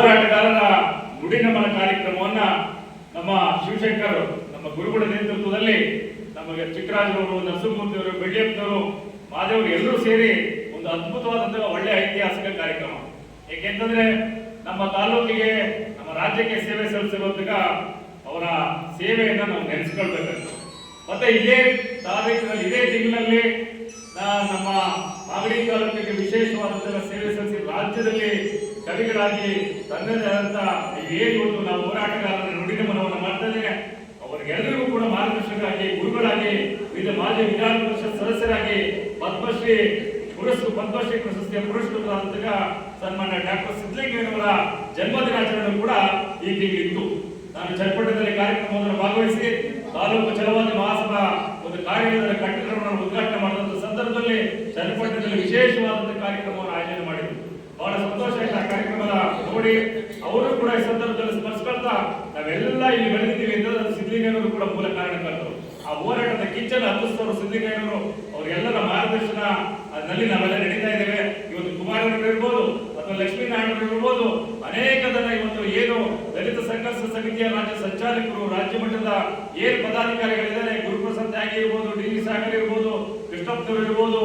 ಹೋರಾಟಗಾರರ ನುಡಿನಮನ ಕಾರ್ಯಕ್ರಮವನ್ನ ನಮ್ಮ ಶಿವಶಂಕರ್, ನಮ್ಮ ಗುರುಗಳ ನೇತೃತ್ವದಲ್ಲಿ ನಮಗೆ ಚಿಕ್ಕರಾಜರವರು ನರಸಿಂಹಮೂರ್ತಿ ಅವರು, ಬೆಳ್ಳಿಯಪ್ಪನವರು, ಮಾದೇವರು ಎಲ್ಲರೂ ಸೇರಿ ಒಂದು ಅದ್ಭುತವಾದಂತಹ ಒಳ್ಳೆಯ ಐತಿಹಾಸಿಕ ಕಾರ್ಯಕ್ರಮ. ಏಕೆಂತಂದ್ರೆ ನಮ್ಮ ತಾಲೂಕಿಗೆ, ನಮ್ಮ ರಾಜ್ಯಕ್ಕೆ ಸೇವೆ ಸಲ್ಲಿಸಿರುವಂತಹ ಅವರ ಸೇವೆಯನ್ನು ನಾವು ನೆನೆಸ್ಕೊಳ್ಬೇಕಾಗ್ತದೆ. ಮತ್ತೆ ಇದೇ ತಾಲೂಕಿನಲ್ಲಿ, ಇದೇ ತಿಂಗಳಲ್ಲಿ ನಮ್ಮ ಮಾಗಡಿ ತಾಲೂಕಿಗೆ ವಿಶೇಷವಾದಂತಹ ಸೇವೆ ಸಲ್ಲಿಸಿ ರಾಜ್ಯದಲ್ಲಿ ಕವಿಗಳಾಗಿ ತನ್ನದೇ ಆದಂತ ಏನು ಇವತ್ತು ನಾವು ಹೋರಾಟಗಾರರ ನುಡಿಗಮನವನ್ನು ಮಾಡ್ತಾ ಇದ್ದೇನೆ ಅವರಿಗೆಲ್ಲರಿಗೂ ಕೂಡ ಮಾರ್ಗದರ್ಶಕರಾಗಿ, ಗುರುಗಳಾಗಿ, ವಿವಿಧ ಮಾಜಿ ವಿಧಾನ ಪರಿಷತ್ ಸದಸ್ಯರಾಗಿ, ಪದ್ಮಶ್ರೀ ಪುರಸ್ ಪದ್ಮಶ್ರೀ ಪ್ರಶಸ್ತಿಯ ಪುರಸ್ಕೃತರಾದಂತಹ ಸನ್ಮಾನ್ಯ ಡಾಕ್ಟರ್ ಸಿದ್ದಲಿಂಗಯ್ಯನವರ ಜನ್ಮದಿನಾಚರಣೆ ಕೂಡ ಈ ತಿಂಗಳಿತ್ತು. ನಾನು ಚನ್ನಪಟ್ಟಣದಲ್ಲಿ ಕಾರ್ಯಕ್ರಮವನ್ನು ಭಾಗವಹಿಸಿ ತಾಲೂಕು ಚಲವಾದಿ ಮಹಾಸಭಾ ಒಂದು ಕಾರ್ಯಾಲಯದ ಕಟ್ಟಡವನ್ನು ಉದ್ಘಾಟನೆ ಮಾಡಿದಂತಹ ಸಂದರ್ಭದಲ್ಲಿ ಚನ್ನಪಟ್ಟಣದಲ್ಲಿ ವಿಶೇಷವಾದಂತಹ ಕಾರ್ಯಕ್ರಮವನ್ನು ಆಯೋಜನೆ ಮಾಡಿದ್ರು ಬಹಳ ಸಂತೋಷ ಆಯ್ತು ಆ ನೋಡಿ ಅವರು ಕೂಡ ಈ ಸಂದರ್ಭದಲ್ಲಿ ಸ್ಮರಿಸ್ಕೊಳ್ತಾ ನಾವೆಲ್ಲ ಇಲ್ಲಿ ಬೆಳೆದಿದ್ದೀವಿ ಅಂತ ಅದು ಸಿದ್ದಲಿಂಗಯ್ಯನವರು ಕೂಡ ಮೂಲ ಕಾರಣಕರ್ತರು. ಆ ಹೋರಾಟದ ಕಿಚ್ಚನ ಹತ್ತಿಸ್ತವರು ಸಿದ್ದಲಿಂಗಯ್ಯನವರು ಅವರೆಲ್ಲರ ಮಾರ್ಗದರ್ಶನ ನಲ್ಲಿ ನಾವೆಲ್ಲ ನಡೀತಾ ಇದ್ದೇವೆ. ಇವತ್ತು ಕುಮಾರನವರು ಇರ್ಬೋದು ಅಥವಾ ಲಕ್ಷ್ಮೀನಾರಾಯಣರು ಇರ್ಬೋದು ಅನೇಕ ಇವತ್ತು ಏನು ದಲಿತ ಸಂಘರ್ಷ ಸಮಿತಿಯ ರಾಜ್ಯ ಸಂಚಾಲಕರು, ರಾಜ್ಯ ಮಟ್ಟದ ಏನ್ ಪದಾಧಿಕಾರಿಗಳಿದ್ದಾರೆ. ಗುರುಪ್ರಸಾದ್ ತ್ಯಾಗಿ ಇರ್ಬೋದು, ಡಿ ಸಾಗರ್ ಇರ್ಬೋದು ಕೃಷ್ಣಪ್ಪನವರು ಇರ್ಬೋದು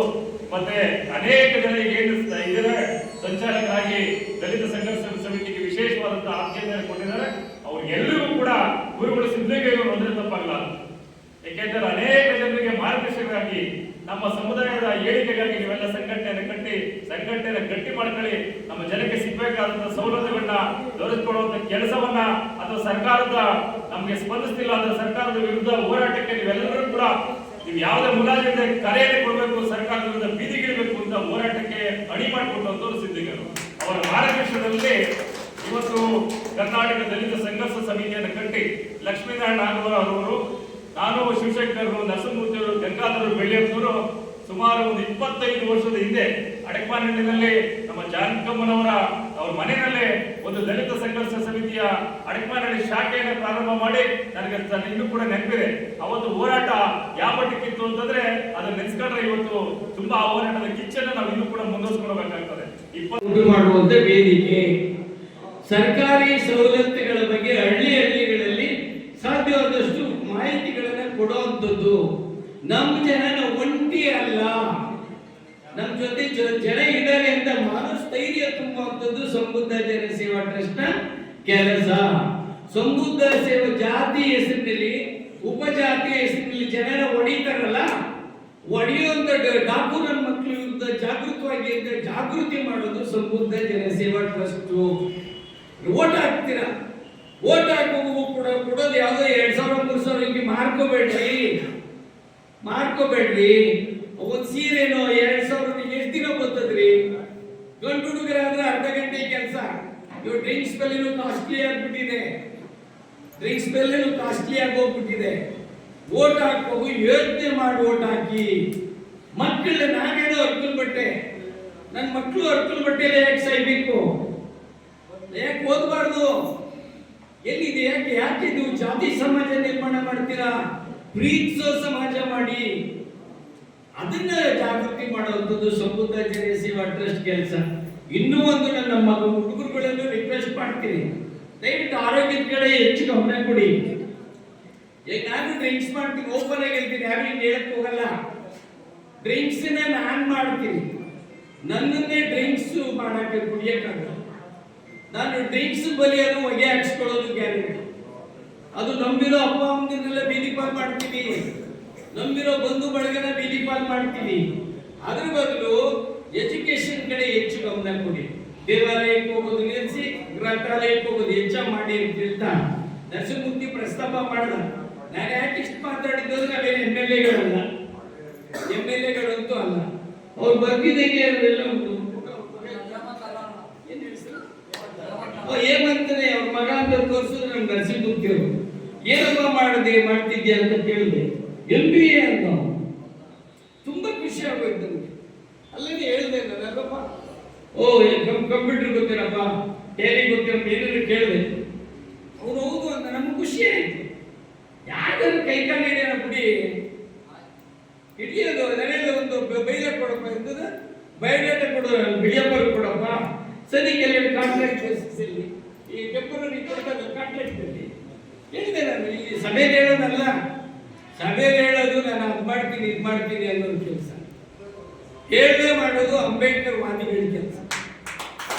ಮತ್ತೆ ಅನೇಕ ಜನರಿಗೆ ಏನು ಇದ್ದಾರೆ ಸಂಚಾಲಕರಾಗಿ ದಲಿತ ಸಂಘರ್ಷ ಸಮಿತಿಗೆ ವಿಶೇಷವಾದಂತಹ ಆದ್ಯತೆಯನ್ನು ಕೊಟ್ಟಿದ್ದಾರೆ. ಅವ್ರಿಗೆಲ್ಲರಿಗೂ ಕೂಡ ಗುರುಗಳು ಸಿದ್ದಲಿಂಗಯ್ಯವರು ಅಂದ್ರೆ ತಪ್ಪಲ್ಲ ಏಕೆಂದರೆ ಅನೇಕ ಜನರಿಗೆ ಮಾರ್ಗದರ್ಶಕರಾಗಿ ನಮ್ಮ ಸಮುದಾಯದ ಏಳಿಗೆಗಾಗಿ ನೀವೆಲ್ಲ ಸಂಘಟನೆಯನ್ನು ಕಟ್ಟಿ, ಸಂಘಟನೆಯನ್ನು ಗಟ್ಟಿ ಮಾಡ್ಕೊಳ್ಳಿ. ನಮ್ಮ ಜನಕ್ಕೆ ಸಿಗಬೇಕಾದಂತಹ ಸೌಲಭ್ಯಗಳನ್ನ ದೊರಕಿಕೊಡುವಂತ ಕೆಲಸವನ್ನ ಅಥವಾ ಸರ್ಕಾರದ ನಮಗೆ ಸ್ಪಂದಿಸ್ತಿಲ್ಲ ಅಂದ್ರೆ ಸರ್ಕಾರದ ವಿರುದ್ಧ ಹೋರಾಟಕ್ಕೆ ನೀವೆಲ್ಲರೂ ಕೂಡ ಯಾವುದೇ ಮುಲಾಜಿಲ್ಲದೆ ಕರೆಯಲ್ಲಿ ಕೊಡಬೇಕು ಸರ್ಕಾರದ ಬೀದಿಗಿಳಬೇಕು ಅಂತ ಹೋರಾಟಕ್ಕೆ ಅಡಿ ಮಾಡಿಕೊಟ್ಟಂತವ್ರು ಸಿದ್ದಿಗರು ಅವರ ಮಾರ್ಗದರ್ಶನದಲ್ಲಿ ಇವತ್ತು ಕರ್ನಾಟಕ ದಲಿತ ಸಂಘರ್ಷ ಸಮಿತಿಯನ್ನು ಕಟ್ಟಿ ಲಕ್ಷ್ಮೀನಾರಾಯಣ ನಾಗವರ ಅವರು ನಾನು ಶಿವಶಂಕರ್ ನರಸಿಂಹಮೂರ್ತಿ ಅವರು ಗಂಗಾಧರ ಬೆಳ್ಳಿಯಪ್ಪನವರು ಸುಮಾರು ಒಂದು ಇಪ್ಪತ್ತೈದು ವರ್ಷದ ಹಿಂದೆ ಅಡಕಮಾನಿನಲ್ಲಿ ನಮ್ಮ ಜಾನಕಮ್ಮನವರ ಅವ್ರ ಮನೆಯಲ್ಲೇ ಒಂದು ದಲಿತ ಸಂಘರ್ಷ ಸಮಿತಿಯ ಅಡಕಮಾನಹಳ್ಳಿ ಶಾಖೆಯನ್ನು ಪ್ರಾರಂಭ ಮಾಡಿ, ನನಗೆ ಇನ್ನೂ ಕೂಡ ನೆನಪಿದೆ. ಅವತ್ತು ಹೋರಾಟ ಯಾವ ಮಟ್ಟಕ್ಕಿತ್ತು ಅಂತಂದ್ರೆ, ಅದನ್ನ ನೆನೆಸ್ಕೊಂಡ್ರೆ ಇವತ್ತು ತುಂಬಾ ಆ ಹೋರಾಟದ ಕಿಚ್ಚನ್ನು ನಾವು ಇನ್ನೂ ಕೂಡ ಮುಂದುವರಿಸ್ಕೊಳ್ಬೇಕಾಗ್ತದೆ. ಇಪ್ಪತ್ತು ಮಾಡುವಂತ ವೇದಿಕೆ. ಸರ್ಕಾರಿ ಸವಲತ್ತುಗಳ ಬಗ್ಗೆ ಹಳ್ಳಿ ಹಳ್ಳಿಗಳಲ್ಲಿ ಸಾಧ್ಯವಾದಷ್ಟು ಮಾಹಿತಿಗಳನ್ನು ಕೊಡುವಂಥದ್ದು. ನಮ್ಮ ಜನ ಒಂಟಿ ಅಲ್ಲ. ನಮ್ಮ ಜೊತೆ ಜನ ಇದ್ದಾರೆ ಅಂತ ಮನಸ್ಥೈರ್ಯ ತುಂಬುವಂಥದ್ದು ಸಮೃದ್ಧ ಜನ ಸೇವಾ ಟ್ರಸ್ಟ್ನ ಕೆಲಸ ಸಮೃದ್ಧ ಸೇವಾ ಜಾತಿ ಹೆಸರಿನಲ್ಲಿ ಉಪಜಾತಿ ಹೆಸರಿನಲ್ಲಿ ಜನರ ಹೊಡಿತಾರಲ್ಲ ಒಡೆಯುವಂತ ಡಾಕು ನನ್ನ ಮಕ್ಕಳು ವಿರುದ್ಧ ಜಾಗೃತವಾಗಿ ಅಂತ ಜಾಗೃತಿ ಮಾಡೋದು ಸಮುದ್ಧ ಜನ ಸೇವಾ ಟ್ರಸ್ಟ್. ಓಟ್ ಹಾಕ್ತೀರಾ? ಓಟ್ ಹಾಕುವ ಕೂಡ, ಕೊಡೋದು ಯಾವುದೋ ಎರಡ್ ಸಾವಿರ, ಮೂರು ಸಾವಿರ ಹಿಂಗೆ ಮಾರ್ಕೋಬೇಡ್ರಿ. ಮಾರ್ಕೋಬೇಡ್ರಿ. ಒಂದ್ ಸೀರೆನೋ, ಎರಡ್ ಟು ಗಂಡು ಅಂದ್ರೆ ಅರ್ಧ ಗಂಟೆ ಕೆಲಸ. ಇವ್ ಡ್ರಿಂಕ್ಸ್ ಬೆಲೆನೂ ಕಾಸ್ಟ್ಲಿ ಆಗ್ಬಿಟ್ಟಿದೆ. ಡ್ರಿಂಕ್ಸ್ ಬೆಲೆನೂ ಕಾಸ್ಟ್ಲಿ ಆಗೋಗ್ಬಿಟ್ಟಿದೆ. ಓಟ್ ಹಾಕುವಾಗ ಯೋಚನೆ ಮಾಡಿ ಓಟ್ ಹಾಕಿ. ಮಕ್ಕಳ ನಾನೇನೋ ಅರ್ಕಲ್ ಬಟ್ಟೆ. ನನ್ನ ಮಕ್ಕಳು ಅರ್ಕಲ್ ಬಟ್ಟೆಲೆ ಯಾಕೆ ಸಾಯ್ಬೇಕು? ಯಾಕೆ ಓದಬಾರ್ದು? ಎಲ್ಲಿದೆ? ಯಾಕೆ? ಯಾಕೆ ನೀವು ಜಾತಿ ಸಮಾಜ ನಿರ್ಮಾಣ ಮಾಡ್ತೀರಾ? ಪ್ರೀತಿಸೋ ಸಮಾಜ ಮಾಡಿ. ಅದನ್ನ ಜಾಗೃತಿ ಮಾಡುವಂಥದ್ದು ಸಮುದಾಯ ಜನ ಸೇವಾ ಟ್ರಸ್ಟ್ ಕೆಲಸ. ಇನ್ನೂ ಒಂದು ನನ್ನ ಮಗ ಹುಡುಗರುಗಳನ್ನು ರಿಕ್ವೆಸ್ಟ್ ಮಾಡ್ತೀನಿ. ದಯವಿಟ್ಟು ಆರೋಗ್ಯದ ಕಡೆ ಹೆಚ್ಚು ಗಮನ ಕೊಡಿ. ನಾನು ಡ್ರಿಂಕ್ಸ್ ಮಾಡ್ತೀನಿ. ಓಪನ್ ಆಗಿ ಹೇಳ್ತೀನಿ. ಹಿಂಗೆ ಹೇಳಕ್ ಹೋಗಲ್ಲ. ಡ್ರಿಂಕ್ಸ್ ನಾನು ಮಾಡ್ತೀನಿ. ನನ್ನನ್ನೇ ಡ್ರಿಂಕ್ಸ್ ಮಾಡಕ್ಕೆ ಕುಡಿಯಕ್ಕಾಗಲ್ಲ. ನಾನು ಡ್ರಿಂಕ್ಸ್ ಬಲಿಯನ್ನು ಹೊಗೆ ಹಾಕ್ಸ್ಕೊಳ್ಳೋದು ಗ್ಯಾರಂಟಿ ಅದು ನಂಬಿರೋ ಅಪ್ಪ ಅಮ್ಮನೆಲ್ಲ ಬೀದಿ ಪಾಲ್ ಮಾಡ್ತೀವಿ ನಂಬಿರೋ ಬಂಧು ಬಳಗನ ಬೀದಿ ಪಾಲ್ ಮಾಡ್ತೀನಿ. ಅದ್ರ ಬದಲು ಎಜುಕೇಶನ್ ಕಡೆ ಹೆಚ್ಚು ಗಮನ ಕೊಡಿ. ದೇವಾಲಯಕ್ಕೆ ಹೋಗೋದು ನಿಲ್ಲಿಸಿ, ಗ್ರಂಥಾಲಯಕ್ಕೆ ಹೋಗೋದು ಹೆಚ್ಚ ಮಾಡಿ ಅಂತ ಹೇಳ್ತಾ. ನರಸಿಂಹಮೂರ್ತಿ ಪ್ರಸ್ತಾಪ ಮಾಡಲ್ಲ ನಾನು ಯಾಕೆ ಇಷ್ಟು ಮಾತಾಡಿದ್ದು ನಾವೇನು ಎಂ ಎಲ್ ಎಗಳಲ್ಲ. ಎಂ ಎಲ್ ಎಗಳಂತೂ ಅಲ್ಲ. ಅವ್ರು ಬರ್ತಿದ್ದಂಗೆ ಅವರೆಲ್ಲ ಉಂಟು. ಏನಂತಾನೆ ಅವ್ರ ಮಗ ಅಂತ ತೋರಿಸಿದ್ರು ನಮ್ಗೆ ನರಸಿಂಹಮೂರ್ತಿ ಅವರು ಏನಪ್ಪ ಮಾಡಿದೆ, ಮಾಡ್ತಿದ್ಯಾ ಅಂತ ಕೇಳಿದೆ. ಎಲ್ ಬಿ ಎ ಅಂತ. ತುಂಬ ಖುಷಿ ಆಗೋಯ್ತು ನನಗೆ. ಅಲ್ಲೇ ಹೇಳಿದೆ ನಾನಲ್ಲಪ್ಪ ಓ ಕಂಪ್ಯೂಟರ್ ಗೊತ್ತಿರಪ್ಪ ಟೇಲಿ ಗೊತ್ತೇ ಏನೇನು ಕೇಳಿದೆ. ಅವ್ನು ಹೌದು ಅಂತ ನಮ್ಗೆ ಖುಷಿ ಆಯಿತು. ಯಾರ್ದಾದ್ರು ಕೈ ಕಾಲಿನ ಬಿಡಿ. ಹಿಡಿಯೋದು ನಡೆಯೋದು ಒಂದು ಬೈಲ ಕೊಡಪ್ಪ ಇದ್ದದ ಬಯೋಡೇಟಾ ಕೊಡು ಬಿಡಿಯಪ್ಪ ಕೊಡಪ್ಪ. ಸರಿ ಕೆಲವು ಕಾಂಟ್ರಾಕ್ಟ್ ಬೇಸಿಸಲ್ಲಿ ಈ ಪೆಪ್ಪರಲ್ಲಿ ಕೊಡ್ತಾರೆ ಕಾಂಟ್ರಾಕ್ಟಲ್ಲಿ ಹೇಳಿದೆ ನಾನು ಈ ಸಭೆ ಹೇಳೋದಲ್ಲ. ಸಭೆ ಹೇಳೋದು, ನಾನು ಅದು ಮಾಡ್ತೀನಿ, ಇದು ಮಾಡ್ತೀನಿ ಅನ್ನೋದು ಕೆಲಸ. ಹೇಳದೆ ಮಾಡೋದು ಅಂಬೇಡ್ಕರ್ ವಾದಿಗಳ ಕೆಲಸ.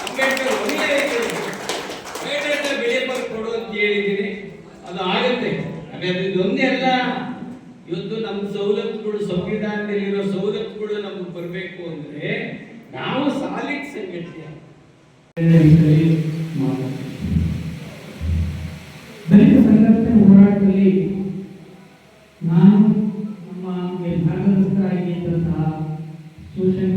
ಅಂಬೇಡ್ಕರ್ ಒಳ್ಳೆಯ ಬೆಳೆ ಬೇಡದ ಕೊಡು ಅಂತ ಹೇಳಿದ್ದೀನಿ. ಅದು ಆಗುತ್ತೆ. ಹಾಗಾದ್ರೆ ಇದೊಂದೇ ಅಲ್ಲ. ಇವತ್ತು ನಮ್ಮ ಸವಲತ್ತುಗಳು, ಸಂವಿಧಾನದಲ್ಲಿರೋ ಸವಲತ್ತುಗಳು ನಮಗೆ ಬರಬೇಕು ಅಂದ್ರೆ ನಾವು ಸಾಲಿಡ್ ಸಂಘಟನೆ ಸಂಘಟನೆ ಹೋರಾಟದಲ್ಲಿ tuition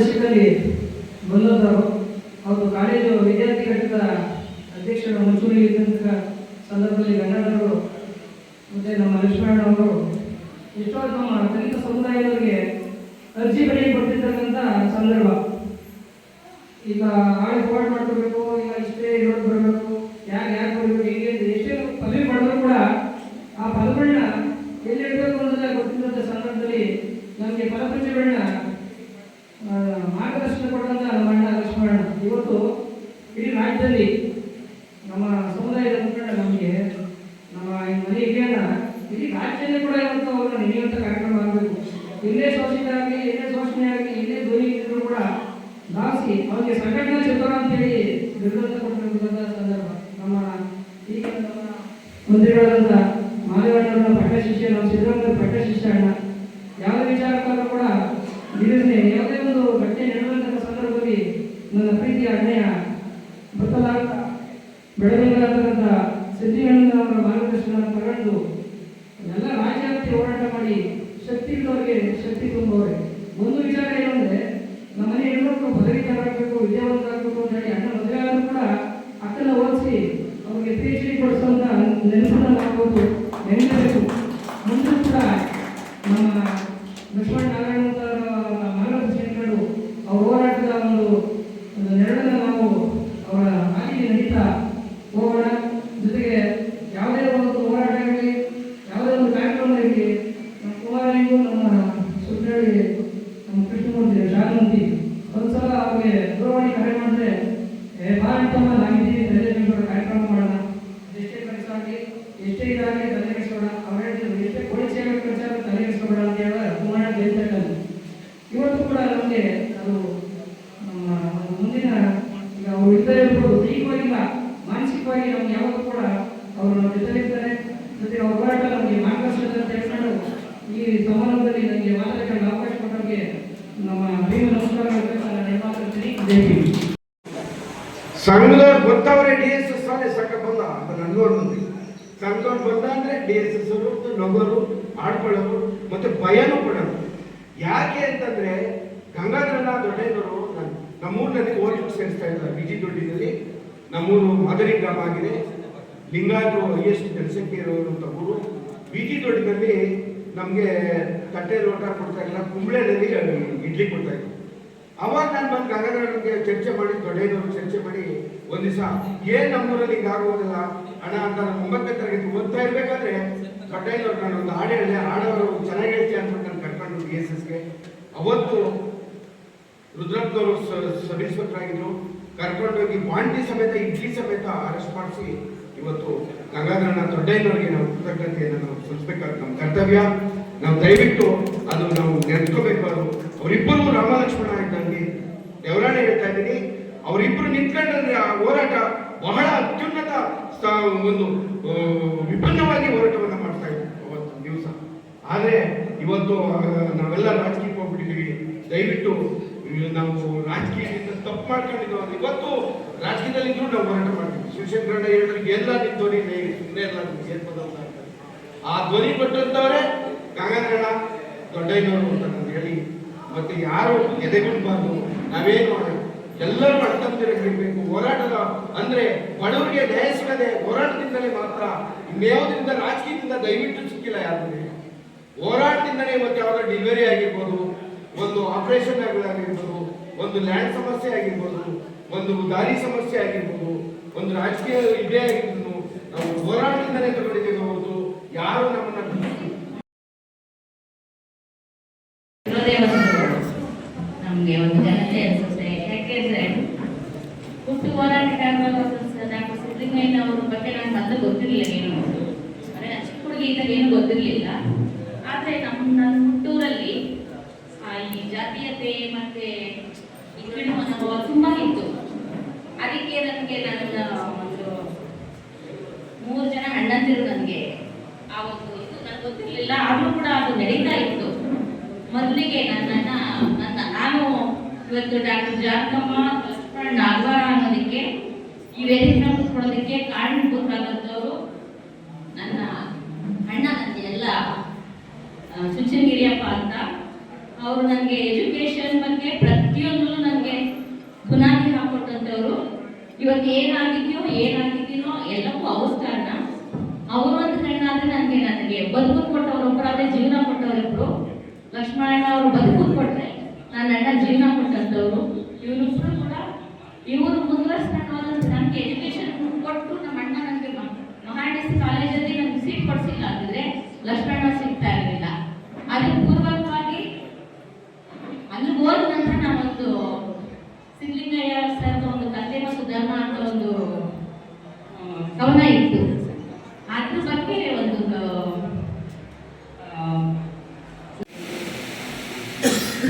ದಶಕದಲ್ಲಿ ಮಲ್ಲೋದವರು ಅವರು ಕಾಲೇಜು ವಿದ್ಯಾರ್ಥಿ ಘಟಕದ ಅಧ್ಯಕ್ಷರ ಮುಂಚೂಣಿ ಇದ್ದಂಥ ಸಂದರ್ಭದಲ್ಲಿ ಕನ್ನಡರು ಮತ್ತು ನಮ್ಮ ಲಕ್ಷ್ಮಣವರು ಎಷ್ಟೋ ನಮ್ಮ ದಲಿತ ಸಮುದಾಯದವರಿಗೆ ಅರ್ಜಿ ಬೆಳೆ ಕೊಟ್ಟಿರ್ತಕ್ಕಂಥ ಸಂದರ್ಭ. ಪಟ್ಟ ಶಿಷ್ಯ ನಮ್ಮ ಸಿದ್ದರಾಮಯ್ಯ ಪಟ್ಟ ಶಿಷ್ಯ ಅಣ್ಣ ಯಾವ ವಿಚಾರಕ್ಕಾದ್ರೂ ಕೂಡ ನಿಲ್ಲದೆ ಯಾವುದೇ ಒಂದು ಬಟ್ಟೆ ನೆಡುವಂತಹ ಸಂದರ್ಭದಲ್ಲಿ ನನ್ನ ಪ್ರೀತಿಯ ಅಣ್ಣೆಯ ಬದಲಾಗ್ತಾ ಬೆಳೆದಂತಹ ಸಿದ್ಧಿಗಳನ್ನು ಅವರ ಮಾರ್ಗದರ್ಶನ ತಗೊಂಡು ಎಲ್ಲ ರಾಜ್ಯಾಪ್ತಿ ಹೋರಾಟ ಮಾಡಿ ಶಕ್ತಿ ಇದ್ದವರಿಗೆ ಶಕ್ತಿ ತುಂಬವರೆ ಒಂದು ವಿಚಾರ ಏನಂದ್ರೆ ಅಂದರೆ ನಮ್ಮನೆ ಹೆಣ್ಣು ಮಕ್ಕಳು ಬದಲಿಗೆ ಆಗಬೇಕು ವಿದ್ಯಾವಂತ ಆಗಬೇಕು ಅಂತ ಹೇಳಿ ಅಣ್ಣ ಮಾಡಿ ಚರ್ಚೆ ಮಾಡಿ ಒಂದ್ ದಿವಸ, ಏನ್ ನಮ್ಮೂರಲ್ಲಿ ಈಗ ಆಗುವುದಿಲ್ಲ ಹಣ ಅಂತ ನಾನು ಒಂಬತ್ತನೇ ತರಗತಿ ಓದ್ತಾ ಇರ್ಬೇಕಾದ್ರೆ ದೊಡ್ಡಯ್ಯನವ್ರು ನಾನು ಒಂದು ಹಾಡು ಹೇಳಿದೆ ಹಾಡೋರು ಚೆನ್ನಾಗಿ ಹೇಳ್ತೀಯ ಅಂತ ನಾನು ಕರ್ಕೊಂಡು ಬಿ ಎಸ್ ಎಸ್ಗೆ. ಅವತ್ತು ರುದ್ರಪ್ಪನವರು ಕರ್ಕೊಂಡು ಕರ್ಕೊಂಡೋಗಿ ಬಾಂಡಿ ಸಮೇತ, ಇಡ್ಲಿ ಸಮೇತ ಅರೆಸ್ಟ್ ಮಾಡಿಸಿ ಇವತ್ತು ಗಂಗಾಧರನ ದೊಡ್ಡಯ್ಯನವರಿಗೆ ನಾವು ಕೃತಜ್ಞತೆಯನ್ನು ನಾವು ಸಲ್ಲಿಸಬೇಕಾದ ನಮ್ಮ ಕರ್ತವ್ಯ. ನಾವು ದಯವಿಟ್ಟು ಅದು ನಾವು ನೆನ್ಸ್ಕೋಬೇಕು ಅವರು. ಅವರಿಬ್ಬರು ರಾಮಲಕ್ಷ್ಮಣ ಇದ್ದಂಗೆ ದೇವರಾಣೆ ಹೇಳ್ತಾ ಇದ್ದೀನಿ ಅವರಿಬ್ಬರು ನಿಂತ್ಕೊಂಡ್ರೆ ಆ ಹೋರಾಟ ಬಹಳ ಅತ್ಯುನ್ನತ ಒಂದು ವಿಭಿನ್ನವಾಗಿ ಹೋರಾಟವನ್ನು ಮಾಡ್ತಾ ಇದ್ರು ಅವತ್ತು ದಿವಸ. ಆದ್ರೆ ಇವತ್ತು ನಾವೆಲ್ಲ ರಾಜಕೀಯಕ್ಕೆ ಹೋಗ್ಬಿಟ್ಟಿದ್ದೀವಿ. ದಯವಿಟ್ಟು ನಾವು ರಾಜಕೀಯದಿಂದ ತಪ್ಪು ಮಾಡ್ಕೊಂಡಿದ್ದೀವಿ ಇವತ್ತು ರಾಜಕೀಯದಲ್ಲಿ ಇದ್ರು ನಾವು ಹೋರಾಟ ಮಾಡ್ತೀವಿ. ಶಿವಶಂಕರಣ್ಣ ಹೇಳಿದ್ರೆ ಎಲ್ಲ ನಿಮ್ ಧ್ವನಿ ಸುಮ್ಮನೆ ಎಲ್ಲ ಆ ಧ್ವನಿ ಕೊಟ್ಟಂತವರೇ ಗಂಗಾಧರಣ ದೊಡ್ಡಯ್ಯನವರು ಅಂತ ನಾನು ಹೇಳಿ. ಮತ್ತೆ ಯಾರು ಎದೆಗುಡ್ಬಾರ್ದು, ನಾವೇನು ಎಲ್ಲರೂ ಅಡ್ತಂದಿರಬೇಕು ಹೋರಾಟದ ಅಂದ್ರೆ ಬಡವರಿಗೆ ನ್ಯಾಯ ಸಿಗದೆ ಹೋರಾಟದಿಂದಲೇ ಮಾತ್ರ ಇನ್ಯಾವುದರಿಂದ ರಾಜಕೀಯದಿಂದ ದಯವಿಟ್ಟು ಸಿಕ್ಕಿಲ್ಲ ಯಾರಿಗೆ ಹೋರಾಟದಿಂದಲೇ ಮತ್ತೆ ಯಾವಾಗ ಡೆಲಿವರಿ ಆಗಿರ್ಬೋದು, ಒಂದು ಆಪರೇಷನ್ ಆಗಿರ್ಬೋದು, ಒಂದು ಲ್ಯಾಂಡ್ ಸಮಸ್ಯೆ ಆಗಿರ್ಬೋದು, ಒಂದು ದಾರಿ ಸಮಸ್ಯೆ ಆಗಿರ್ಬೋದು, ಒಂದು ರಾಜಕೀಯ ಇದೇ ಆಗಿರ್ಬೋದು. ನಾವು ಹೋರಾಟದಿಂದಲೇ ತಗೊಂಡಿದ್ದೇವೆ ಹೊರತು ಯಾರು ನಮ್ಮನ್ನ ನಮ್ಗೆ ಒಂದು ಜನತೆ ಹುಟ್ಟು ಹೋರಾಟಗಾರರ ಡಾಕ್ಟರ್ ಸಿದ್ದಲಿಂಗಯ್ಯನವ್ರ ಬಗ್ಗೆ ನನಗೆ ಮೊದಲು ಗೊತ್ತಿರಲಿಲ್ಲ ಏನು ಅಂದರೆ ಚಿಕ್ಕ ಹುಡುಗಿ ಇದ್ದಾಗ ಏನು ಗೊತ್ತಿರಲಿಲ್ಲ. ಆದರೆ ನಮ್ಮ ನನ್ನ ಹುಟ್ಟೂರಲ್ಲಿ ಈ ಜಾತೀಯತೆ ಮತ್ತೆ ಈ ಕೀಳು ತುಂಬ ಇತ್ತು. ಅದಕ್ಕೆ ನನಗೆ ನನ್ನ ಒಂದು ಮೂರು ಜನ ಅಣ್ಣಂದಿರು ನನಗೆ ಆ ಒಂದು ಇದು ನನಗೆ ಗೊತ್ತಿರಲಿಲ್ಲ. ಆದರೂ ಕೂಡ ಅದು ನಡೀತಾ ಇತ್ತು. ಮೊದಲಿಗೆ ನನ್ನನ್ನ ನನ್ನ ನಾನು ಇವತ್ತು ಡಾಕ್ಟರ್ ಲಕ್ಷ್ಮಣ ನಾಗವಾರ ಅನ್ನೋದಕ್ಕೆ ಈ ವೇದಿಕೆ ಕೂತ್ಕೊಳ್ಳೋದಕ್ಕೆ ಕಾರಣಭೂತರಾದಂಥವರು ನನ್ನ ಅಣ್ಣ ನನ್ನ ಎಲ್ಲ ಸುಚನಗಿರಿಯಪ್ಪ ಅಂತ. ಅವರು ನನಗೆ ಎಜುಕೇಶನ್ ಬಗ್ಗೆ ಪ್ರತಿಯೊಂದೂ ನನಗೆ ಬುನಾದಿ ಹಾಕೊಟ್ಟಂಥವ್ರು. ಇವತ್ತು ಏನಾಗಿದೆಯೋ, ಏನಾಗಿದ್ದೀನೋ ಎಲ್ಲಕ್ಕೂ ಅವ್ರ ಕಾರಣ. ಅವರು ಅಂತ ಆದರೆ ನನಗೆ ನನಗೆ ಬದುಕು ಕೊಟ್ಟವ್ರು ಒಬ್ಬರಾದ್ರೆ ಜೀವನ ಕೊಟ್ಟವರಿಬ್ರು ಲಕ್ಷ್ಮಣಣ್ಣ ಅವರು ಬದುಕು ಕೊಟ್ಟರೆ ನನ್ನ ಅಣ್ಣ ಜೀವನ ಕೊಟ್ಟಂಥವ್ರು. ಇವರಿಬ್ಬರು ಕೂಡ ಇವರು ಮುಂದುವರಿಸ್ಕೊಂಡು ಹೋದಂತ ನನಗೆ ಎಜುಕೇಶನ್ ಕೊಟ್ಟು ನಮ್ಮ ಅಣ್ಣ ನನಗೆ ಮಹಾಡಿಸಿ ಕಾಲೇಜಲ್ಲಿ ನನಗೆ ಸೀಟ್ ಕೊಡಿಸಿಲ್ಲ ಅಂದರೆ ಲಕ್ಷ್ಮಣ ಸಿಗ್ತಾ ಇರಲಿಲ್ಲ. ಅದಕ್ಕೆ ಪೂರ್ವಕವಾಗಿ ಅಲ್ಲಿ ಹೋದ ನಂತರ ನಾನೊಂದು ಸಿದ್ಧಲಿಂಗಯ್ಯ ಸರ್ ಒಂದು ಕಥೆ ಮತ್ತು ಧರ್ಮ ಅಂತ ಒಂದು ಕವನ ಇತ್ತು. ಅದ್ರ ಬಗ್ಗೆ ಒಂದು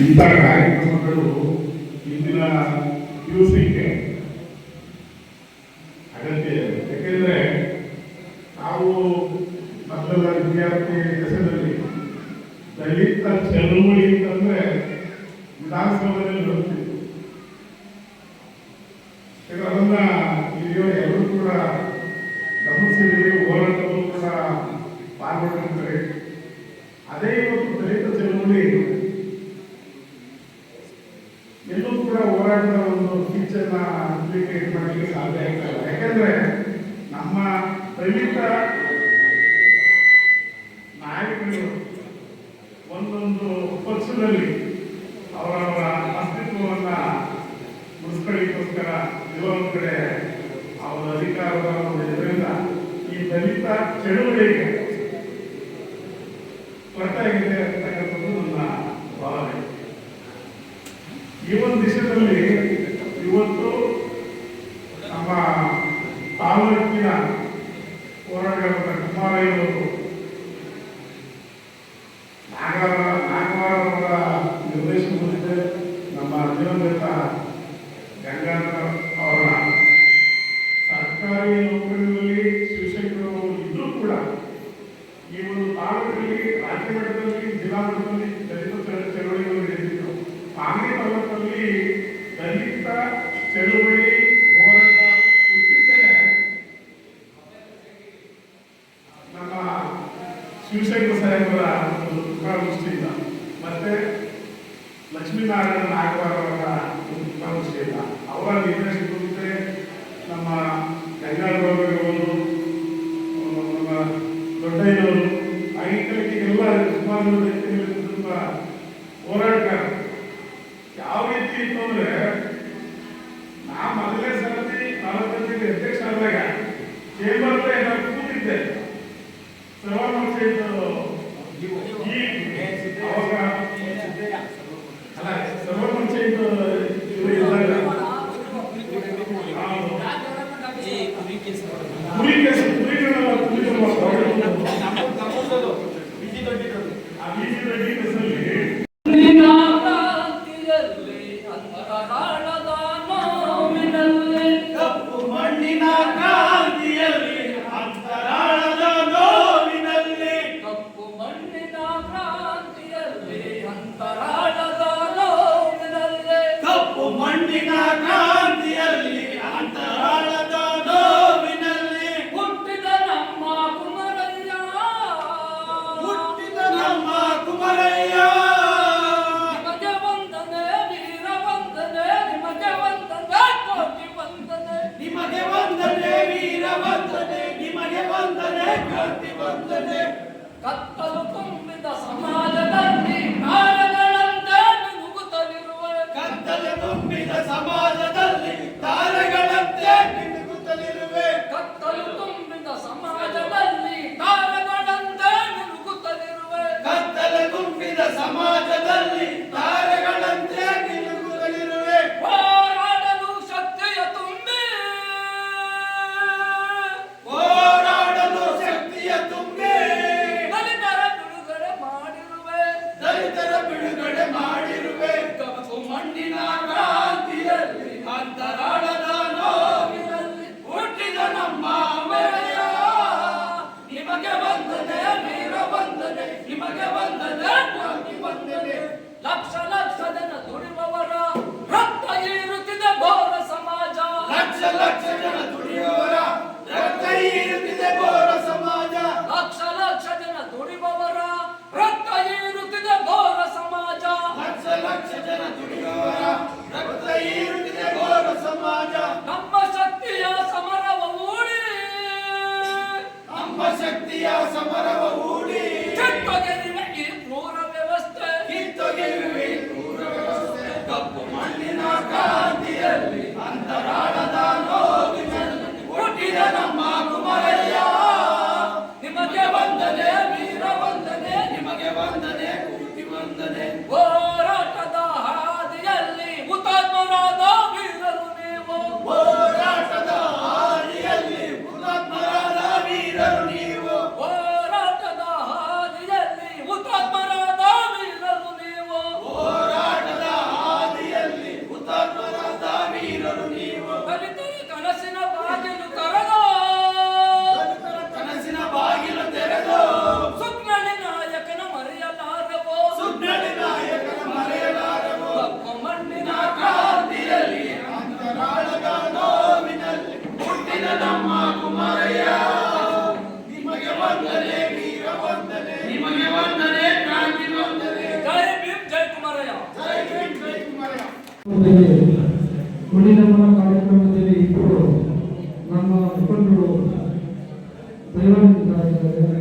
ಇಂಥ ಕಾರ್ಯಕ್ರಮಗಳು ಇಂದಿನ ಪಿಯುಸಿಗೆ ಅಗತ್ಯ ಇದೆ ಯಾಕೆಂದ್ರೆ ನಾವು ಮೊದಲ ವಿದ್ಯಾರ್ಥಿ ದಶದಲ್ಲಿ ದಲಿತ ಚಳುವಳಿ ಅಂತಂದ್ರೆ ವಿಧಾನಸೌಧದಲ್ಲಿ ಬರುತ್ತಿತ್ತು ಈಗ ಅದನ್ನ ಇಲ್ಲಿ ಎಲ್ಲರೂ ಕೂಡ ಗಮನಿಸಿದ್ದೀವಿ ಹೋರಾಟಗಳು ಕೂಡ ಪಾಲ್ಗೊಂಡಿರ್ತಾರೆ ಅದೇ ಇವತ್ತು ದಲಿತ ಚಳುವಳಿ ಎಲ್ಲೂ ಕೂಡ ಹೋರಾಟದ ಒಂದು ಕಿಚ್ಚನ್ನ ಅಪ್ಲಿಕೇಟ್ ಮಾಡಲಿಕ್ಕೆ ಸಾಧ್ಯ ಆಗ್ತದೆ ಯಾಕಂದ್ರೆ ನಮ್ಮ ದಲಿತ ನಾಯಕರು ಒಂದೊಂದು ಪಕ್ಷದಲ್ಲಿ ಅವರವರ ಅಸ್ತಿತ್ವವನ್ನ ಉಳಿಸ್ಕೊಳ್ಳಿಕ್ಕೋಸ್ಕರ ಕೆಲವೊಂದು ಕಡೆ ಅವರ ಅಧಿಕಾರವನ್ನು ಇದರಿಂದ ಈ ದಲಿತ ಚಳುವಳಿಗೆ ಲಕ್ಷ್ಮೀನಾರಾಯಣ ನಾಗವಾರವರ ವಿದ್ವಾಂಸಿ ಇಲ್ಲ ಅವರ ನಿರ್ದೇಶಕರಂತೆ ನಮ್ಮ ಗಂಗಾಧರವರು ನಮ್ಮ ದೊಡ್ಡಯ್ಯನವರು ಆಗಿನ ಎಲ್ಲ ಸುಮಾರು ತುಂಬ ಹೋರಾಟ ಯಾವ ರೀತಿ ಇತ್ತು ಅಂದರೆ ನಾ ಮೊದಲೇ ಸರತಿ ನಾಲ್ಕು ಅಧ್ಯಕ್ಷ ಆದಾಗ ಚೇಂಬರ್ಲೇ ಕುಣಿನಮನ ಕಾರ್ಯಕ್ರಮದಲ್ಲಿ ಇಬ್ಬರು ನಮ್ಮ ಮುಖಂಡರು ದೈವಾನಂದಾಗಿದ್ದಾರೆ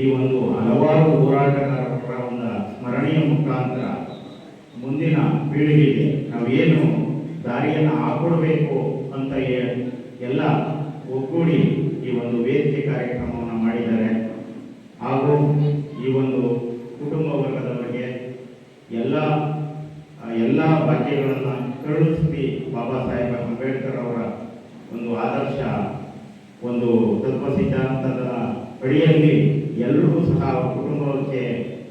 ಈ ಒಂದು ಹಲವಾರು ಹೋರಾಟಗಾರರ ಒಂದು ಸ್ಮರಣೀಯ ಮುಖಾಂತರ ಮುಂದಿನ ಪೀಳಿಗೆಗೆ ನಾವೇನು ದಾರಿಯನ್ನು ಹಾಕೊಡಬೇಕು ಅಂತ ಎಲ್ಲ ಒಗ್ಗೂಡಿ ಈ ಒಂದು ವೇದಿಕೆ ಕಾರ್ಯಕ್ರಮವನ್ನು ಮಾಡಿದ್ದಾರೆ. ಹಾಗೂ ಈ ಒಂದು ಕುಟುಂಬ ವರ್ಗದ ಬಗ್ಗೆ ಎಲ್ಲ ಎಲ್ಲ ಭಾಗ್ಯಗಳನ್ನು ಕರುಣಿಸಿ ಬಾಬಾ ಸಾಹೇಬ್ ಅಂಬೇಡ್ಕರ್ ಅವರ ಒಂದು ಆದರ್ಶ, ಒಂದು ತತ್ವ ಸಿದ್ಧಾಂತದ ಅಡಿಯಲ್ಲಿ ಎಲ್ರಿಗೂ ಸಹ ಕುಟುಂಬಕ್ಕೆ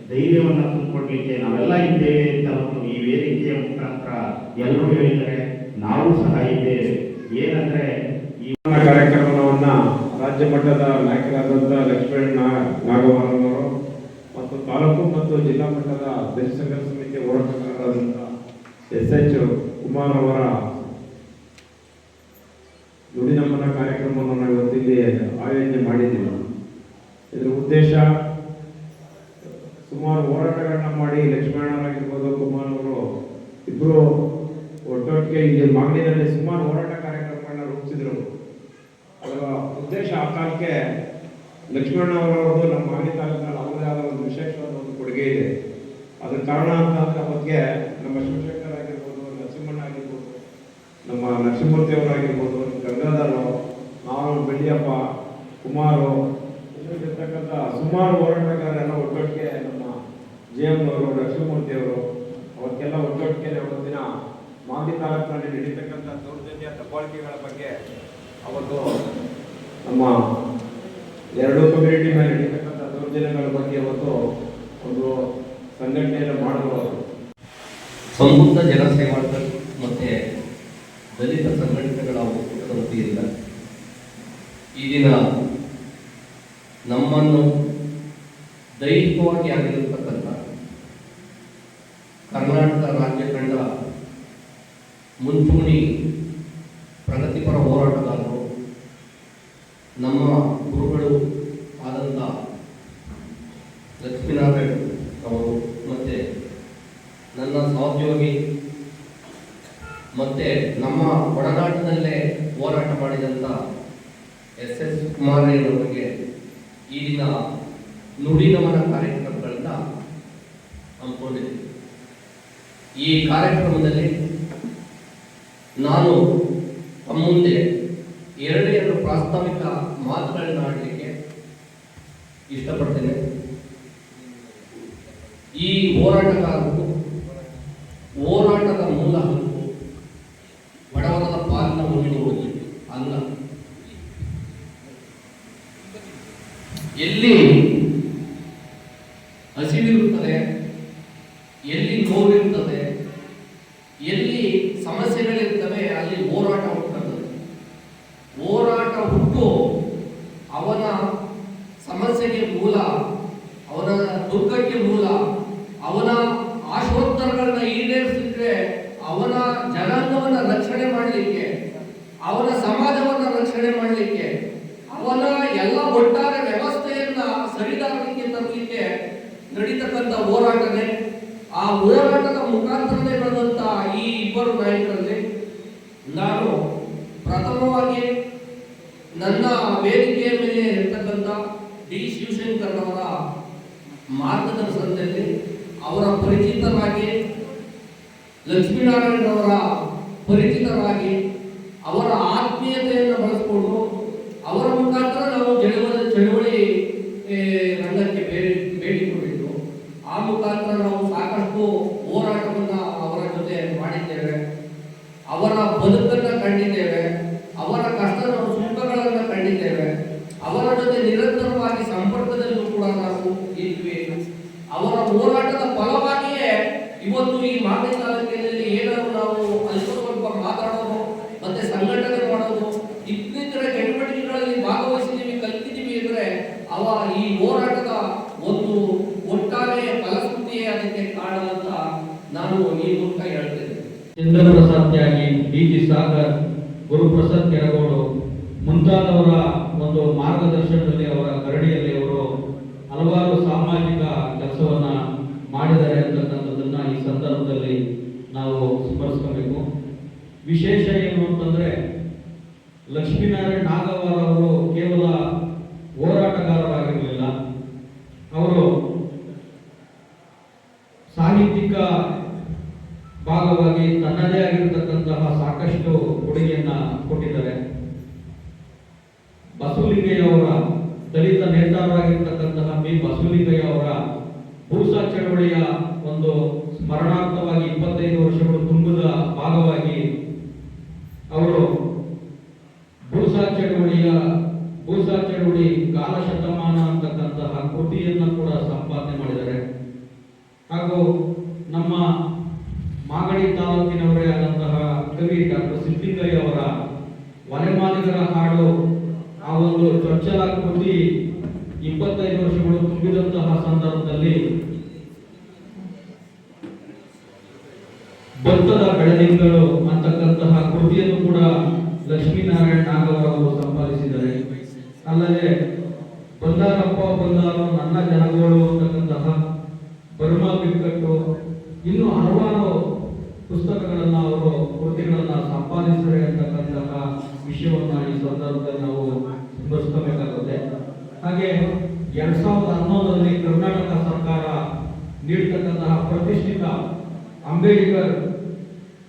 ಧೈರ್ಯವನ್ನು ತುಂಬಿಕೊಡ್ಲಿಕ್ಕೆ ನಾವೆಲ್ಲ ಇದ್ದೇವೆ ಅಂತ ಒಂದು ಈ ವೇದಿಕೆಯ ಮುಖಾಂತರ ಎಲ್ಲರೂ ಹೇಳಿದರೆ ನಾವು ಸಹ ಇದ್ದೇವೆ. ಏನಂದ್ರೆ ಈ ಕಾರ್ಯಕ್ರಮವನ್ನ ರಾಜ್ಯ ಮಟ್ಟದ ನಾಯಕರಾದಂತಹ ಲಕ್ಷ್ಮಣ್ ನಾಗವರವರು ಮತ್ತು ತಾಲೂಕು ಮತ್ತು ಜಿಲ್ಲಾ ಮಟ್ಟದ ದಲಿತ ಸಮಿತಿ ಹೋರಾಟಗಾರರಾದಂತಹ ಎಸ್ ಎಚ್ ಕುಮಾರ್ ಅವರ ನುಡಿನಮನ ಕಾರ್ಯಕ್ರಮ ಸಂಘಟನೆಯನ್ನು ಮಾಡಬಹುದು ಸಂಬುದ್ಧ ಜನಸೇವಾಟಲ್ ಮತ್ತು ದಲಿತ ಸಂಘಟನೆಗಳ ಒಕ್ಕೂಟದ ವತಿಯಿಂದ ಈ ದಿನ ನಮ್ಮನ್ನು ದೈಹಿಕವಾಗಿ ಆಗಿರತಕ್ಕಂಥ ಕರ್ನಾಟಕ ರಾಜ್ಯ ತಂಡ ಮುಂಚೂಣಿ इष्टपड़ते हैं ये वोरा टकार ನನ್ನ ವೇದಿಕೆಯ ಮೇಲೆ ಇರ್ತಕ್ಕಂಥ ಡಿ ಶಿವಶಂಕರ್ನವರ ಮಾರ್ಗದರ್ಶನದಲ್ಲಿ ಅವರ ಪರಿಚಿತರಾಗಿ ಲಕ್ಷ್ಮೀನಾರಾಯಣರವರ ಪರಿಚಿತರಾಗಿ ಅವರ ಆತ್ಮೀಯತೆಯನ್ನು ಬಳಸಿ ಚಂದ್ರಪ್ರಸಾದ್ ತ್ಯಾಗಿ ಡಿ ಜಿ ಸಾಗರ್, ಗುರುಪ್ರಸಾದ್ ಕೆರಗೋಡು ಮುಂತಾದವರ ಒಂದು ಮಾರ್ಗದರ್ಶನದಲ್ಲಿ ಅವರ ಕರಡಿಯಲ್ಲಿ ಅವರು ಹಲವಾರು ಸಾಮಾಜಿಕ ಕೆಲಸವನ್ನ ಮಾಡಿದ್ದಾರೆ ಅಂತಕ್ಕಂಥದ್ದನ್ನ ಈ ಸಂದರ್ಭದಲ್ಲಿ ನಾವು ಸ್ಮರಿಸ್ಕೋಬೇಕು. ವಿಶೇಷ ಏನು ಅಂತಂದ್ರೆ ಲಕ್ಷ್ಮೀನಾರಾಯಣ ನಾಗವಾರ ಅವರು ಕೇವಲ ಹೋರಾಟಗಾರರಾಗಿರಲಿಲ್ಲ ಅವರು ಸಾಹಿತ್ಯಿಕ ಭಾಗವಾಗಿ ತನ್ನದೇ ಆಗಿರತಕ್ಕಂತಹ ಸಾಕಷ್ಟು ಕೊಡುಗೆಯನ್ನ ಕೊಟ್ಟಿದ್ದಾರೆ ಬಸವಲಿಂಗಯ್ಯ ಅವರ ದಲಿತ ನೇತಾರರಾಗಿರ್ತಕ್ಕಂತಹ ಬಿ ಬಸವಲಿಂಗಯ್ಯ ಅವರ ಭೂಸಾ ಚಳವಳಿಯ ಒಂದು ಸ್ಮರಣಾರ್ಥವಾಗಿ ಇಪ್ಪತ್ತೈದು ವರ್ಷಗಳು ತುಂಬದ ಭಾಗವಾಗಿ ಅವರು ಭೂಸಾ ಚಳವಳಿಯ ಭೂಸಾ ಚಳವಳಿ ಕಾಲ ಶತಮಾನ ಅಂತಕ್ಕಂತಹ ಕೃತಿಯನ್ನ ಕೂಡ ಸಂಪಾದನೆ ಮಾಡಿದ್ದಾರೆ ಹಾಗೂ ನಮ್ಮ ಮಾಗಡಿ ತಾಲೂಕಿನವರೇ ಆದಂತಹ ಕವಿ ಡಾಕ್ಟರ್ ಸಿದ್ಲಿಂಗಯ್ಯ ಅವರ ವಲೆಮಾಲಿಗರ ಹಾಡು ಆ ಒಂದು ಚೊಚ್ಚಲ ಕೃತಿ ಇಪ್ಪತ್ತೈದು ವರ್ಷಗಳು ತುಂಬಿದಂತಹ ಸಂದರ್ಭದಲ್ಲಿ ಭತ್ತದ ಬೆಳದಿಂಗಳು ಅಂತಕ್ಕಂತಹ ಕೃತಿಯನ್ನು ಕೂಡ ಲಕ್ಷ್ಮೀನಾರಾಯಣ ನಾಗವರ ಅವರು ಸಂಪಾದಿಸಿದ್ದಾರೆ. ಅಲ್ಲದೆ ಬಂದಾರಪ್ಪ ಬಂದಾರು ನನ್ನ ಜನಗಳು ಅಂತಕ್ಕಂತಹ ಬರ್ಮಾ ಬಿಕ್ಕಟ್ಟು ಇನ್ನು ಹಲವಾರು ಪುಸ್ತಕಗಳನ್ನ ಅವರು ಕೃತಿಗಳನ್ನ ಸಂಪಾದಿಸಿದ್ದಾರೆ ಅಂತಕ್ಕಂತಹ ವಿಷಯವನ್ನ ಈ ಸಂದರ್ಭದಲ್ಲಿ ನಾವು ಸ್ಮರಿಸಬೇಕಾಗುತ್ತೆ ಹಾಗೆ ಎರಡ್ ಸಾವಿರದ ಹನ್ನೊಂದರಲ್ಲಿ ಕರ್ನಾಟಕ ಸರ್ಕಾರ ನೀಡತಕ್ಕಂತಹ ಪ್ರತಿಷ್ಠಿತ ಅಂಬೇಡ್ಕರ್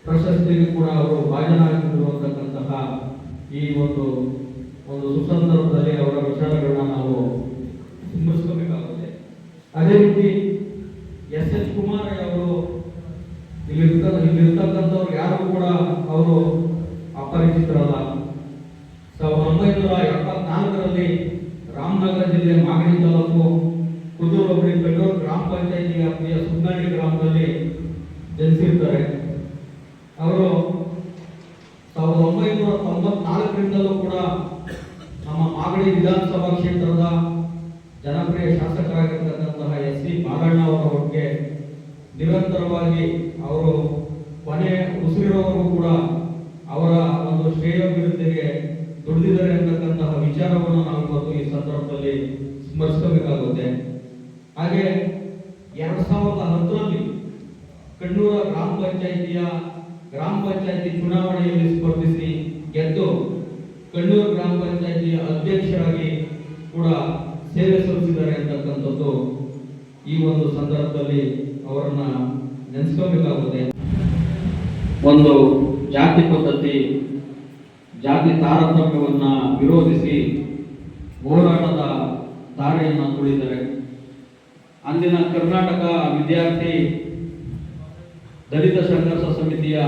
ಪ್ರಶಸ್ತಿಗೆ ಕೂಡ ಅವರು ಭಾಜನರಾಗಿದ್ದರು ಅಂತಕ್ಕಂತಹ ಈ ಒಂದು ಒಂದು ಸುಸಂದರ್ಭದಲ್ಲಿ ಅವರ ವಿಚಾರಗಳನ್ನ ನಾವು ಸ್ಮರಿಸಬೇಕಾಗುತ್ತೆ ಅದೇ ರೀತಿ ಎಸ್ ಎಚ್ ಕುಮಾರಯ್ಯ ಅವರು ಇಲ್ಲಿರ್ತ ಇಲ್ಲಿರ್ತಕ್ಕಂಥವ್ರು ಯಾರು ಕೂಡ ಅವರು ಅಪರಿಚಿತರಲ್ಲ ಸಾವಿರದ ಒಂಬೈನೂರ ಎಪ್ಪತ್ನಾಲ್ಕರಲ್ಲಿ ರಾಮನಗರ ಜಿಲ್ಲೆ ಮಾಗಡಿ ತಾಲೂಕು ಕುದೂರು ಹೋಬಳಿ ಕಲ್ಲೂರು ಗ್ರಾಮ ಪಂಚಾಯತಿ ವ್ಯಾಪ್ತಿಯ ಸುಗ್ನಳ್ಳಿ ಗ್ರಾಮದಲ್ಲಿ ಜನಿಸಿರ್ತಾರೆ ಅವರು ಸಾವಿರದ ಒಂಬೈನೂರ ತೊಂಬತ್ನಾಲ್ಕರಿಂದಲೂ ಕೂಡ ನಮ್ಮ ಮಾಗಡಿ ವಿಧಾನಸಭಾ ಕ್ಷೇತ್ರದ ಜನಪ್ರಿಯ ಶಾಸಕರಾಗಿರ್ತಕ್ಕಂತಹ ಎಸ್ ಸಿ ಬಾಲಣ್ಣ ಅವರ ಒಟ್ಟಿಗೆ ನಿರಂತರವಾಗಿ ಅವರು ಕೊನೆ ಉಸಿರಿರೋವರೆಗೂ ಕೂಡ ಅವರ ಒಂದು ಶ್ರೇಯೋಭಿವೃದ್ಧಿಗೆ ದುಡಿದಿದ್ದಾರೆ ಅಂತಕ್ಕಂತಹ ವಿಚಾರವನ್ನು ನಾವು ಇವತ್ತು ಈ ಸಂದರ್ಭದಲ್ಲಿ ಸ್ಮರಿಸಬೇಕಾಗುತ್ತೆ ಹಾಗೆ ಎರಡ್ ಸಾವಿರದ ಹತ್ತರಲ್ಲಿ ಕಣ್ಣೂರ ಗ್ರಾಮ ಪಂಚಾಯಿತಿಯ ಗ್ರಾಮ ಪಂಚಾಯಿತಿ ಚುನಾವಣೆಯಲ್ಲಿ ಸ್ಪರ್ಧಿಸಿ ಗೆದ್ದು ಕಣ್ಣೂರು ಗ್ರಾಮ ಪಂಚಾಯಿತಿಯ ಅಧ್ಯಕ್ಷರಾಗಿ ಕೂಡ ಸೇವೆ ಸಲ್ಲಿಸಿದ್ದಾರೆ ಅಂತಕ್ಕಂಥದ್ದು ಈ ಒಂದು ಸಂದರ್ಭದಲ್ಲಿ ಅವರನ್ನ ನೆನೆಸ್ಕೋಬೇಕಾಗುತ್ತೆ. ಒಂದು ಜಾತಿ ಪದ್ಧತಿ, ಜಾತಿ ತಾರತಮ್ಯವನ್ನು ವಿರೋಧಿಸಿ ಹೋರಾಟದ ದಾರಿಯನ್ನು ತುಳಿದರೆ ಅಂದಿನ ಕರ್ನಾಟಕ ವಿದ್ಯಾರ್ಥಿ ದಲಿತ ಸಂಘರ್ಷ ಸಮಿತಿಯ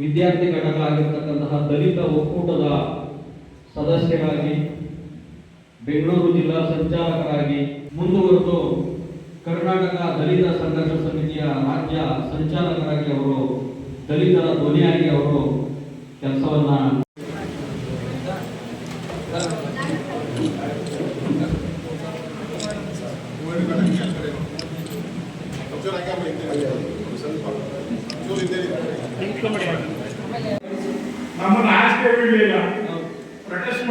ವಿದ್ಯಾರ್ಥಿ ಘಟಕ ಆಗಿರ್ತಕ್ಕಂತಹ ದಲಿತ ಒಕ್ಕೂಟದ ಸದಸ್ಯರಾಗಿ ಬೆಂಗಳೂರು ಜಿಲ್ಲಾ ಸಂಚಾಲಕರಾಗಿ ಮುಂದುವರೆದು ಕರ್ನಾಟಕ ದಲಿತ ಸಂಘರ್ಷ ಸಮಿತಿಯ ರಾಜ್ಯ ಸಂಚಾಲಕರಾಗಿ ಅವರು, ದಲಿತರ ಧ್ವನಿಯಾಗಿ ಅವರು ಕೆಲಸವನ್ನ ನಮ್ಮನ್ನ ಆಸ್ತಿ ಬಿಡಲಿಲ್ಲ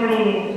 Lord.